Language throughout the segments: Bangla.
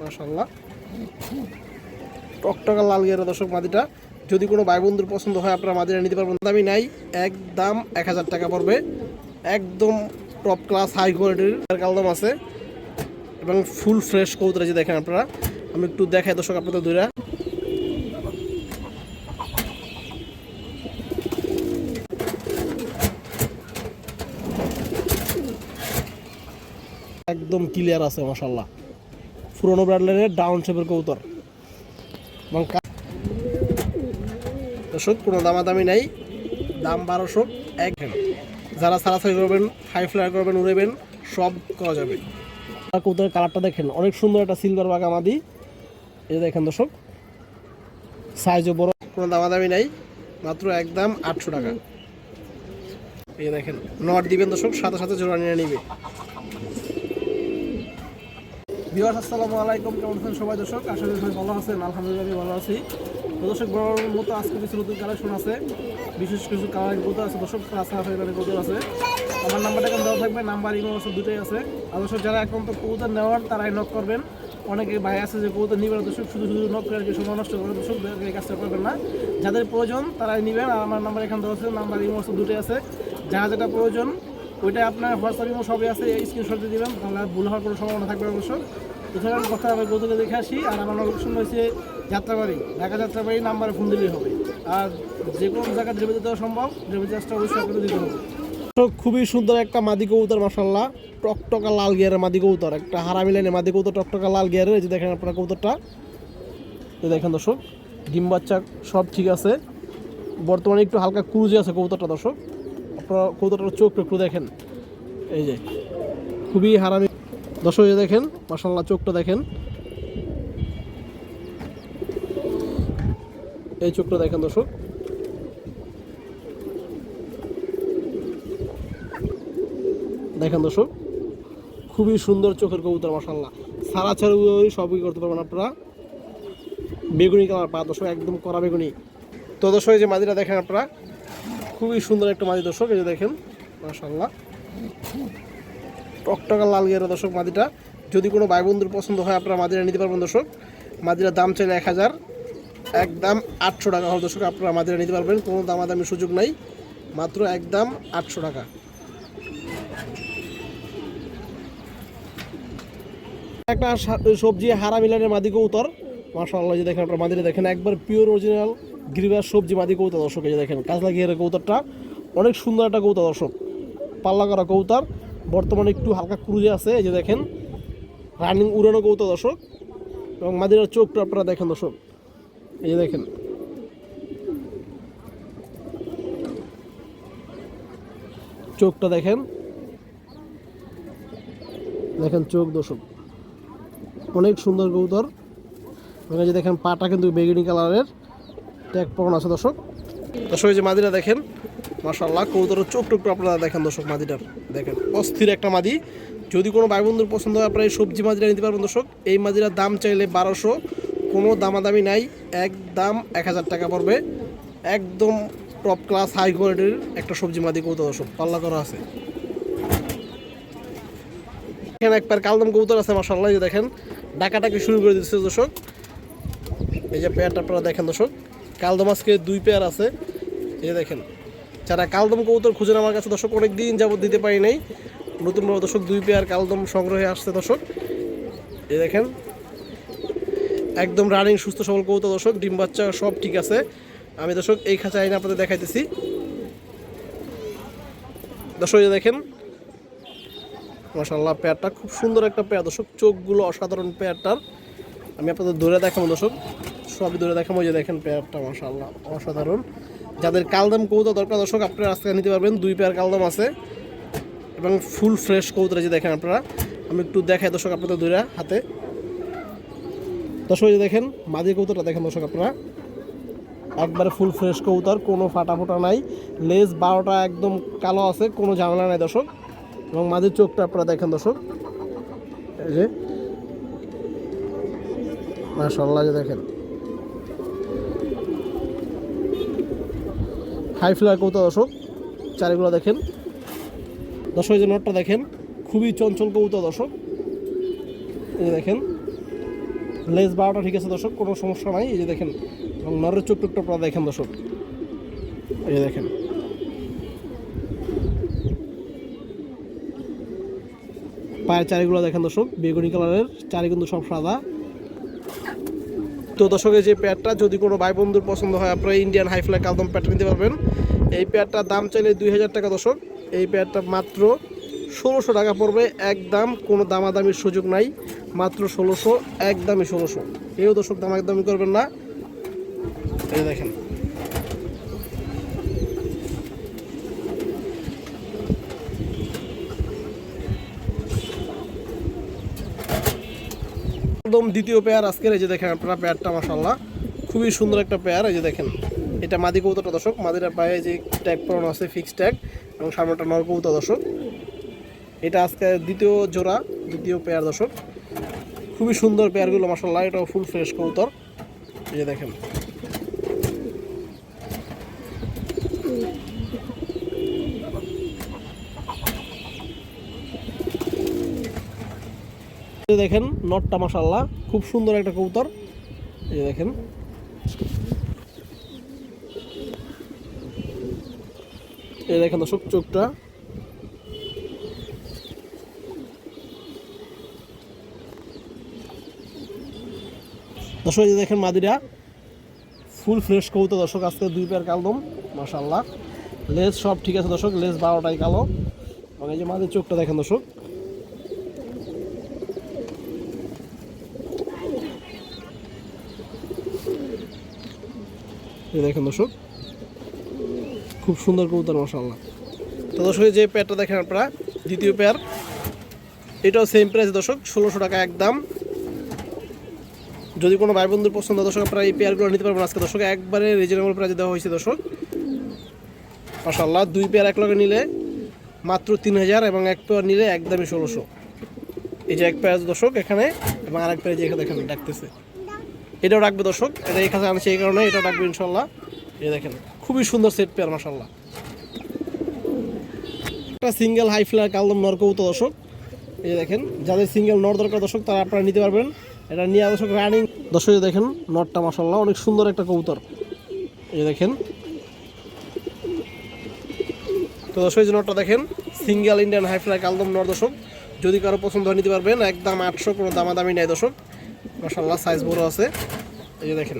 মাশাল্লাহ টকটকা লাল গিয়ার দর্শক মাদিটা, যদি কোনো ভাই বন্ধুর পছন্দ হয়, আপনারা মাদিরা নিতে পারবেন। দামি নাই, একদম এক হাজার টাকা পড়বে। একদম টপ ক্লাস হাই কোয়ালিটির কালদম আছে। এবং ফুল ফ্রেশ কৌতরা যে দেখেন আপনারা। আমি একটু দেখাই দর্শক আপনাদের দুইরা। একদম ক্লিয়ার আছে মাসাল্লাহ পুরোনো ব্র্যান্ডের ডাউন শেপের কৌতর এবং দর্শক কোনো দামাদামি নাই। দাম বারোশো, এক যারা সারাসারি করবেন হাই ফ্লায়ার করবেন উড়েবেন সব করা যাবে। আর কৌতরের কালারটা দেখেন, অনেক সুন্দর একটা সিলভার বাগামাদি। এই দেখেন দর্শক সাইজও বড়। কোনো দামাদামি নাই, মাত্র একদম আটশো টাকা। এই দেখেন, নট দিবেন দর্শক, সাথে সাথে জোড়া নিয়ে নিবে। বিহার আসসালামু আলাইকুম। কেমন আছেন সবাই দর্শক? আশা করি ভালো আছেন। আলহামদুলিল্লাহ আমি ভালো আছি। তো দর্শক বড় মতো আজকে কিছু নতুন কালেকশন আছে। বিশেষ কিছু কালার কৌতো আছে দর্শক হাফ এবারে কৌতো আছে। আমার নাম্বারটা কেন দেওয়া থাকবে, নাম্বার ইমো আছে দুটোই আছে। আর দর্শক, যারা এখন তো কৌতো নেওয়ার, তারাই নক করবেন। অনেকে ভাই আছে যে কৌতো নিবেন দর্শক, শুধু শুধু নক করে আর সময় নষ্ট করে, দর্শক এই কাজটা করবেন না। যাদের প্রয়োজন, তারাই নেবেন। আর আমার নাম্বার এখানে দেওয়া আছে, নাম্বার ইমো আছে দুটোই আছে। যারা, যেটা প্রয়োজন ওইটা আপনার হোয়াটসঅ্যাপ ইমো সবই আছে, এই স্ক্রিনশট দিয়ে দিবেন, তাহলে ভুল হওয়ার কোনো সম্ভাবনা থাকবে অবশ্য এছাড়া কথা আমি গৌতকে দেখে আসি, আর আমার লোকেশন হয়েছে যাত্রাবাড়ি, ঢাকা যাত্রাবাড়ি নাম্বারে ফোন দিলেই হবে। আর যে কোনো জায়গায় ডেলিভারি দিতে সম্ভব ডেলিভারি চার্জটা অবশ্যই আপনাদের দিতে হবে। খুবই সুন্দর একটা মাদি কবুতর মাসাল্লাহ টকটকা লাল গিয়ারের মাদি কবুতর, একটা হারা মিলানে মাদি কবুতর, টকটকা লাল গিয়ারের। এই যে দেখেন আপনার কবুতরটা। এই দেখেন দর্শক, ডিম বাচ্চা সব ঠিক আছে। বর্তমানে একটু হালকা ক্রুজে আছে কবুতরটা, দর্শক। কবুতরটার চোখটা একটু দেখেন। এই যে, খুবই হারামি। দর্শক দেখেন মাসাল্লাহ চোখটা দেখেন। এই চোখটা দেখেন দর্শক। দেখেন দর্শক, খুবই সুন্দর চোখের কবুতর মাসাল্লাহ সারা ছাড়া সবই করতে পারবেন আপনারা। বেগুনি কালার পা দর্শক, একদম কড়া বেগুনি। তো দর্শক যে মাদিটা দেখেন আপনারা খুবই সুন্দর একটা মাদি দর্শক, এই যে দেখেন মাসাল্লাহ টকটকা লাল গিয়ার দর্শক মাদিটা। যদি কোনো ভাই বন্ধুর পছন্দ হয়, আপনারা মাদিরা নিতে পারবেন দর্শক। মাদিরার দাম চাইলে এক হাজার, একদম আটশো টাকা হল দর্শক আপনারা মাদিরা নিতে পারবেন। কোনো দামাদামি সুযোগ নাই, মাত্র একদম আটশো টাকা। একটা সবজি হারা মিলানের মাদি কৌতর মাশাআল্লাহ যে দেখেন আপনার মাদিরে দেখেন, একবার পিওর অরিজিনাল গ্রিবাস, সবজি, মাদি কৌতর দর্শক, এই দেখেন, কাজলা গিয়ারের কৌতরটা অনেক সুন্দর একটা কৌতর দর্শক। পাল্লা করা কৌতার বর্তমানে একটু হালকা ক্রুজে আছে, এই যে দেখেন, রানিং উড়ানো কৌতর দর্শক। এবং মাদিরার চোখটা আপনারা দেখেন দর্শক, এই যে দেখেন। চোখটা দেখেন দেখেন চোখ দর্শক। অনেক সুন্দর কৌতর এখানে যে দেখেন, পাটা কিন্তু বেগুনি কালারের। ট্যাগ পরন আছে, দর্শক। দর্শক যে মাদিরা দেখেন মাশাল্লাহ কৌতরের চোখ টুকটু আপনারা দেখেন, দর্শক, মাদিটার। দেখেন, অস্থির একটা মাদি। যদি কোনো ভাই বন্ধুর পছন্দ হয়, আপনারা এই সবজি মাদিরা নিতে পারবেন, দর্শক। এই মাদিরার দাম চাইলে বারোশো, কোনো দামাদামি নাই, একদম এক হাজার টাকা পড়বে। একদম টপ ক্লাস হাই কোয়ালিটির একটা সবজি মাদি কৌতো দর্শক, পাল্লা করা আছে। এখানে একবার কালদম কবুতর আছে মাসাল্লাহ দেখেন ডাকাটাকে শুরু করে দিচ্ছে, দর্শক। এই যে পেয়ারটা আপনারা দেখেন, দর্শক। কালদম আজকে দুই পেয়ার আছে। এই দেখেন, যারা কালদম কবুতর খুঁজেন আমার কাছে, দর্শক অনেক দিন যাবত দিতে পারি নাই। নতুনভাবে দর্শক দুই পেয়ার কালদম সংগ্রহে আসছে দর্শক। এ দেখেন, একদম রানিং সুস্থ সবল কবুতর দর্শক, ডিম বাচ্চা সব ঠিক আছে। আমি দর্শক এই খাঁচা আইনে আপনাদের দেখাইতেছি। দর্শক দেখেন মাসাল্লাহ পেয়ারটা খুব সুন্দর একটা পেয়ার দর্শক, চোখগুলো অসাধারণ পেয়ারটার আমি আপনাদের দূরে দেখাবো দর্শক। সবই দূরে দেখাবো ওই যে দেখেন পেয়ারটা মাসাল্লাহ অসাধারণ। যাদের কালদাম কৌতা দরকার, দর্শক, আপনারা আজকে নিতে পারবেন, দুই পেয়ার কালদাম আছে। এবং ফুল ফ্রেশ কৌতরা যে দেখেন আপনারা, আমি একটু দেখাই দর্শক আপনাদের দূরে হাতে। দর্শক যে দেখেন মাঝি কৌতরটা দেখেন দর্শক আপনারা। একবারে ফুল ফ্রেশ কৌতার কোনো ফাটা ফোটা নাই। লেজ বারোটা একদম কালো আছে, কোনো ঝামেলা নাই দর্শক। এবং মাঝের চোখটা আপনারা দেখেন দর্শক। এই যে মাশাল্লাহ যে দেখেন। হাই ফ্লার কৌতা দর্শক, চারিগুলো দেখেন। দর্শক যে নটটা দেখেন, খুবই চঞ্চল কৌতা দর্শক। এই যে দেখেন, লেজ বারোটা ঠিক আছে দর্শক, কোনো সমস্যা নাই। এই যে দেখেন, এবং নরের চোখ টুকটা আপনারা দেখেন দর্শক। এই যে দেখেন। পায়ের চারিগুলো দেখেন দর্শক, বেগুনি কালারের, চারি কিন্তু সব সাদা। তো দর্শকের যে প্যাডটা যদি কোনো ভাই বন্ধুর পছন্দ হয়, আপনারা ইন্ডিয়ান হাইফ্লাই কালদম প্যাডটা নিতে পারবেন। এই প্যাডটার দাম চাইলে দুই হাজার টাকা দর্শক। এই প্যাডটা মাত্র ষোলোশো টাকা পড়বে। একদম কোনো দামাদামির সুযোগ নাই। মাত্র ষোলোশো, একদমই ষোলোশো। এও দর্শক দাম একদমই করবেন না। এই দেখেন। একদম দ্বিতীয় পেয়ার আজকের, এই যে দেখেন আপনারা পেয়ারটা মাসাল্লাহ খুবই সুন্দর একটা পেয়ার, এই যে দেখেন। এটা মাদি কৌতাটা দর্শক। মাদিরা পায়ে যে ট্যাগ পরানো আছে ফিক্স ট্যাগ এবং সামনেটা নর কৌতা দর্শক। এটা আজকে দ্বিতীয় জোড়া, দ্বিতীয় পেয়ার, দর্শক। খুবই সুন্দর পেয়ারগুলো মাসাল্লাহ এটাও ফুল ফ্রেশ কৌতর এই যে দেখেন এই যে দেখেন, নটটা মাসাল্লাহ খুব সুন্দর একটা কবুতর। এই দেখেন। এই দেখেন দর্শক, চোখটা। দর্শক, এই দেখেন মাদিরা। ফুল ফ্রেশ কবুতর দর্শক, আজকে দুই পেয়ার কালদম মাসাল্লাহ লেজ সব ঠিক আছে দর্শক, লেজ বারোটাই কালো। এবং এই যে মাদির চোখটা দেখেন দর্শক। এই দেখেন দর্শক, খুব সুন্দর কবুতর মশাল্লাহ তো দর্শক যে পেয়ারটা দেখেন আপনারা, দ্বিতীয় পেয়ার, এটাও সেম প্রাইস দর্শক, ষোলোশো টাকা একদম। যদি কোনো ভাই বন্ধুর পছন্দ, দর্শক, আপনারা এই পেয়ারগুলো নিতে পারবেন আজকে। দর্শক, একবারে রিজনেবল প্রাইসে দেওয়া হয়েছে দর্শক। মাশাল্লাহ দুই পেয়ার এক লগে নিলে মাত্র তিন হাজার এবং এক পেয়ার নিলে একদমই ষোলোশো। এই যে এক পেয়ার দর্শক এখানে, এবং আরেক পেয়ার যে এখানে দেখেন, ডাকতেছে। এটাও রাখবে দর্শক, এটা এখানে আনছে এই কারণে এটা রাখবে ইনশাল্লাহ। এই দেখেন, খুবই সুন্দর সেট পেয়ার মাসাল্লাহ একটা সিঙ্গেল হাই ফ্লার কালদম নর কবুতর দর্শক, এই দেখেন, যাদের সিঙ্গেল নর দরকার দর্শক, তারা আপনারা নিতে পারবেন। এটা নিয়ে দর্শক রানিং দর্শক দেখেন নটটা মাসাল্লাহ অনেক সুন্দর একটা কবুতর। এই দেখেন। তো দর্শক, এই যে নটটা দেখেন সিঙ্গেল ইন্ডিয়ান হাই ফ্লাই কালদম নর দর্শক, যদি কারও পছন্দ হয়, নিতে পারবেন। একদম আটশো কোনো দামাদামি নেয় দর্শক। মাসাল্লাহ সাইজ বড় আছে। এই যে দেখেন।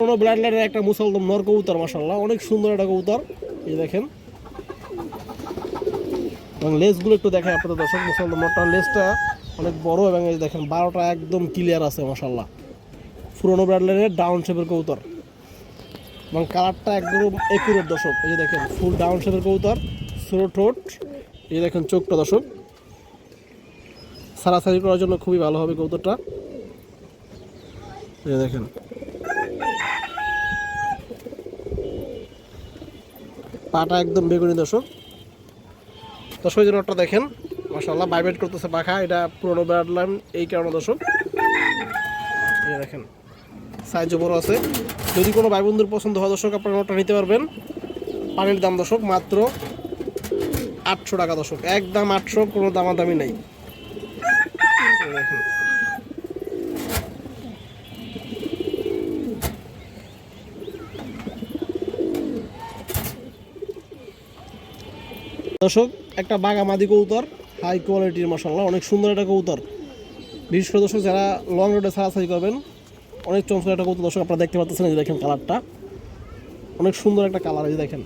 কোনো ব্লাড লাইনের একটা মুসলদম নর কবুতর মাসাল্লাহ অনেক সুন্দর একটা কবুতর। এই যে দেখেন। এবং লেসগুলো একটু দেখেন আপনাদের দর্শক, মুসলদম নরটার লেসটা অনেক বড় এবং এই দেখেন, বারোটা একদম ক্লিয়ার আছে মাসাল্লাহ পুরোনো ব্লাড ডাউন শেপের কবুতর। এবং কালারটা একদম একুরেট দর্শক। এই যে দেখেন ফুল ডাউন শেপের কবুতর ছোটো ঠোঁট। এই দেখেন চোখটা দর্শক। সারাসারি করার জন্য খুবই ভালো হবে কবুতরটা। এই দেখেন। পাটা একদম বেগুনি দর্শক। দর্শক, এই নটটা দেখেন মাসাল্লাহ বাইবেট করতেছে পাখা। এটা পুরোনো ব্রাডলাম এই কারণে দর্শক। এই দেখেন, সাইজও বড় আছে। যদি কোনো ভাই বন্ধুর পছন্দ হয় দর্শক, আপনারা নটটা নিতে পারবেন। পানির দাম দর্শক, মাত্র আটশো টাকা দর্শক একদম আটশো, কোনো দামাদামি নেই। দর্শক একটা বাগামাদি কৌতর হাই কোয়ালিটির মশাল্লা অনেক সুন্দর একটা কৌতর বিশেষ করে দর্শক, যারা লং রোডে সারাসারি করবেন, অনেক চমৎকার একটা কৌতর দর্শক আপনারা দেখতে পাচ্ছেন দেখেন কালারটা অনেক সুন্দর একটা কালার এই দেখেন।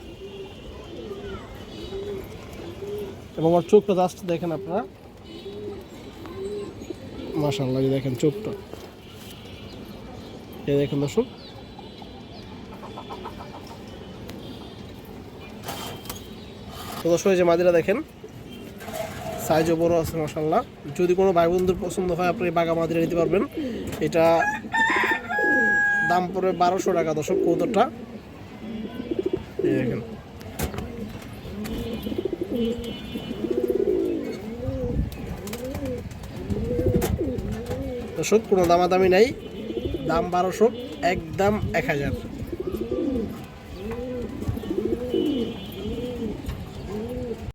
এবং আমার চোখটা জাস্ট দেখেন আপনারা। এই দেখেন চোখটা। এই দেখেন দর্শক। তো দর্শক যে মাদিরা দেখেন সাইজও বড় আছে মাশাল্লাহ যদি কোনো ভাই বন্ধুর পছন্দ হয়, আপনি বাগা মাদিরা নিতে পারবেন। এটা দাম পড়বে বারোশো টাকা দর্শক কৌতরটা দেখেন। দর্শক কোনো দামাদামি নাই। দাম বারোশো, একদম এক হাজার।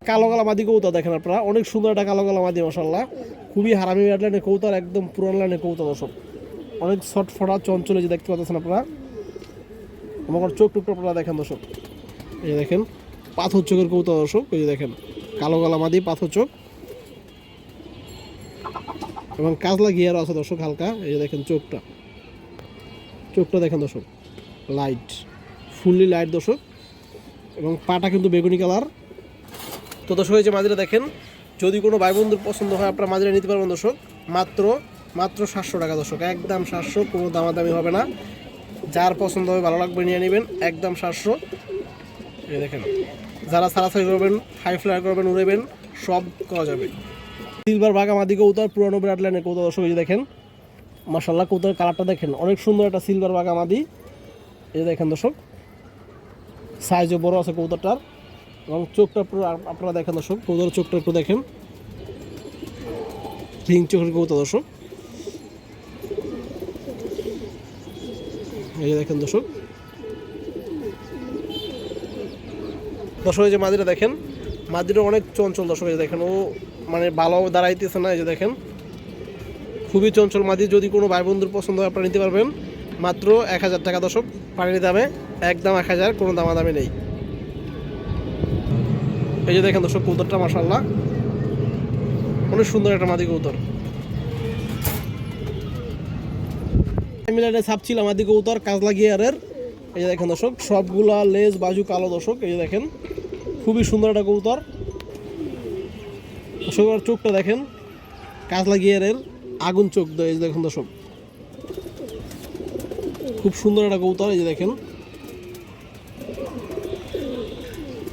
কালো কালা মাদি কৌতা দেখেন আপনারা, অনেক সুন্দর একটা কালো কালা মাদি মশাল্লাহ খুবই হারামি লাইনের কৌতার, একদম পুরান লাইনের কৌতা দর্শক। অনেক শর্ট ফটা, চঞ্চলে যে দেখতে পাচ্ছেন আপনারা। আমার চোখ টুকটা আপনারা দেখেন দর্শক। এই দেখেন, পাথর চোখের কৌতা দর্শক, এই দেখেন, কালো কালা মাদি পাথর চোখ। এবং কাজলা গিয়ারও আছে দর্শক, হালকা। এই যে দেখেন চোখটা। চোখটা দেখেন দর্শক। লাইট ফুললি লাইট দর্শক। এবং পাটা কিন্তু বেগুনি কালার। তো দর্শক, এই যে মাদিরা দেখেন, যদি কোনো ভাই বন্ধুর পছন্দ হয়, আপনারা মাদিরা নিতে পারবেন দর্শক। মাত্র মাত্র সাতশো টাকা দর্শক। একদম সাতশো, কোনো দামাদামি হবে না। যার পছন্দ হবে, ভালো লাগবে, নিয়ে নেবেন। একদম সাতশো। এই দেখেন, যারা সারাসারি করবেন হাই ফ্লায়ার করবেন উড়েবেন সব করা যাবে। সিলভার বাঘ আমাদিকে উতার পুরানো বিরাট লাইনের কৌতা দর্শক দেখেন মাসাল্লাহ কৌতার কালারটা দেখেন, অনেক সুন্দর একটা সিলভার বাঘ আমাদি এই দেখেন দর্শক সাইজও বড় আছে কৌতাটার এবং চোখটা পুরো আপনারা দেখেন দর্শক কৌতার চোখটা একটু দেখেন। রিং চোখের কৌতা দর্শক। এই দেখেন দর্শক। দর্শক যে মাদিরা দেখেন মাদিরা অনেক চঞ্চল দর্শক দেখেন, ও মানে ভালো দাঁড়াইতেছে না, এই যে দেখেন। খুবই চঞ্চল মাদি, যদি কোনো ভাই বন্ধুর পছন্দ হয়, আপনারা নিতে পারবেন। মাত্র এক হাজার টাকা দর্শক পানির দামে, একদম এক হাজার, কোনো দামাদামি নেই। এই যে দেখেন দর্শক কৌতরটা মাসাল্লাহ অনেক সুন্দর একটা মাদি কৌতর মিলানে সাপ ছিল মাদি কৌতর কাজলা গিয়ারের। এই যে দেখেন দর্শক, সবগুলা লেজ, বাজু কালো দর্শক, এই যে দেখেন। খুবই সুন্দর একটা কৌতর ওর চোখটা দেখেন, কাজলা গিয়ারের আগুন চোখ দেয়, এই যে দেখেন দর্শক। খুব সুন্দর একটা কৌতর এই যে দেখেন।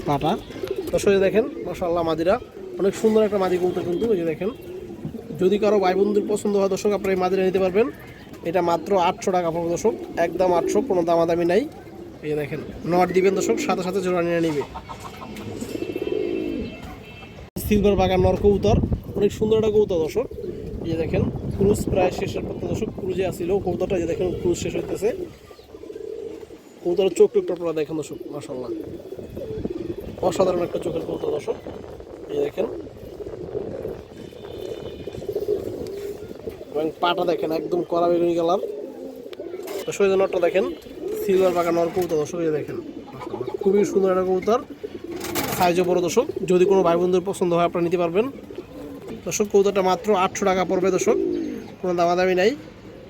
পাটা। দর্শক দেখেন মাসাল্লাহ মাদিরা। অনেক সুন্দর একটা মাদি কৌতর কিন্তু, এই যে দেখেন। যদি কারও ভাই বন্ধুর পছন্দ হয় দর্শক, আপনারা এই মাদিরা নিতে পারবেন। এটা মাত্র আটশো টাকা পড়বে দর্শক, একদম আটশো, কোনো দামাদামি নাই। এই দেখেন, নট দিবেন দর্শক, সাথে সাথে জোড়া নিয়ে নিবে। সিলভার বাগান নর কৌতর অনেক সুন্দর একটা কৌতর দর্শক। এই যে দেখেন, ক্রুজ প্রায় শেষের পথে দর্শক ক্রুজে আসছিল কৌতরটা যে দেখেন, ক্রুজ শেষ হইতেছে। কৌতরের চোখ টুকটা আপনারা দেখেন দর্শক মাসাল্লাহ অসাধারণ একটা চোখের কৌতর দর্শক। এই দেখেন। এবং পাটা দেখেন, একদম কড়া বেগুনি এই যে নটটা দেখেন, সিলভার বাগান নর কৌতর দর্শক দেখেন। খুবই সুন্দর একটা কৌতর সাইজও বড় দর্শক। যদি কোনো ভাই বন্ধুর পছন্দ হয়, আপনারা নিতে পারবেন। দর্শক কৌতাটা মাত্র আটশো টাকা পড়বে দর্শক। কোনো দামাদামি নাই,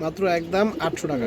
মাত্র একদম আটশো টাকা।